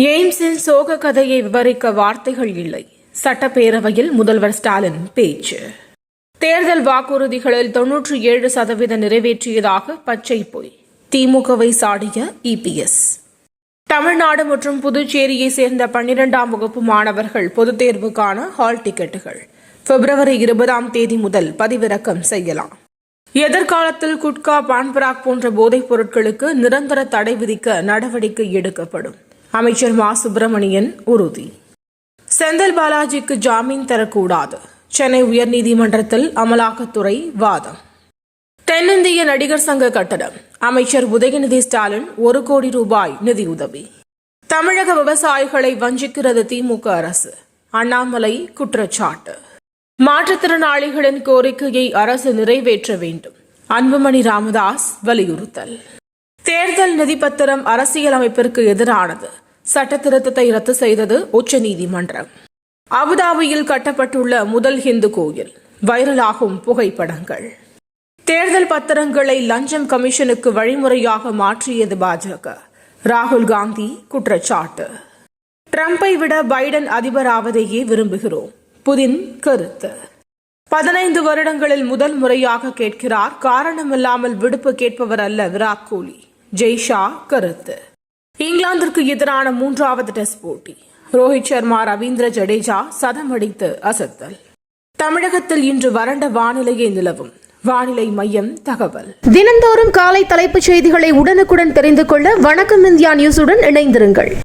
எய்ம்ஸின் சோக கதையை விவரிக்க வார்த்தைகள் இல்லை. சட்டப்பேரவையில் முதல்வர் ஸ்டாலின் பேச்சு. தேர்தல் வாக்குறுதிகளில் தொன்னூற்றி ஏழு சதவீதம் நிறைவேற்றியதாக பச்சை பொய். திமுகவை சாடிய இபிஎஸ் தமிழ்நாடு மற்றும் புதுச்சேரியை சேர்ந்த பன்னிரெண்டாம் வகுப்பு மாணவர்கள் பொதுத் தேர்வுக்கான ஹால் டிக்கெட்டுகள். பிப்ரவரி இருபதாம் தேதி முதல் பதிவிறக்கம் செய்யலாம். எதிர்காலத்தில் குட்கா பான்பராக் போன்ற போதைப் பொருட்களுக்கு நிரந்தர தடை விதிக்க நடவடிக்கை எடுக்கப்படும். அமைச்சர் மா. சுப்பிரமணியன் உறுதி. செந்தில் பாலாஜிக்கு ஜாமீன் தரக்கூடாது. சென்னை உயர்நீதிமன்றத்தில் அமலாக்கத்துறை வாதம். தென்னிந்திய நடிகர் சங்க கட்டடம். அமைச்சர் உதயநிதி ஸ்டாலின் ஒரு கோடி ரூபாய் நிதியுதவி. தமிழக விவசாயிகளை வஞ்சிக்கிறது திமுக அரசு. அண்ணாமலை குற்றச்சாட்டு. மாற்றுத்திறனாளிகளின் கோரிக்கையை அரசு நிறைவேற்ற வேண்டும். அன்புமணி ராமதாஸ் வலியுறுத்தல். தேர்தல் நிதிப்பத்திரம் அரசியலமைப்பிற்கு எதிரானது. சட்ட திருத்தத்தை ரத்து செய்தது உச்சநீதிமன்றம். அபுதாபியில் கட்டப்பட்டுள்ள முதல் ஹிந்து கோயில். வைரலாகும் புகைப்படங்கள். தேர்தல் பத்திரங்களை லஞ்சம் கமிஷனுக்கு வழிமுறையாக மாற்றியது பாஜக. ராகுல் காந்தி குற்றச்சாட்டு. ட்ரம்பை விட பைடன் அதிபராவதையே விரும்புகிறோம். புதின் கருத்து. பதினைந்து வருடங்களில் முதல் முறையாக கேட்கிறார் காரணமில்லாமல் விடுப்பு கேட்பவர் அல்ல விராட் கோலி. ஜெய்ஷா கருத்து. இங்கிலாந்திற்கு எதிரான மூன்றாவது டெஸ்ட் போட்டி. ரோஹித் சர்மா ரவீந்திர ஜடேஜா சதம் அடித்து அசத்தல். தமிழகத்தில் இன்று வறண்ட வானிலையே நிலவும். வானிலை மையம் தகவல். தினந்தோறும் காலை தலைப்புச் செய்திகளை உடனுக்குடன் தெரிந்து கொள்ள வணக்கம் இந்தியா நியூஸுடன் இணைந்திருங்கள்.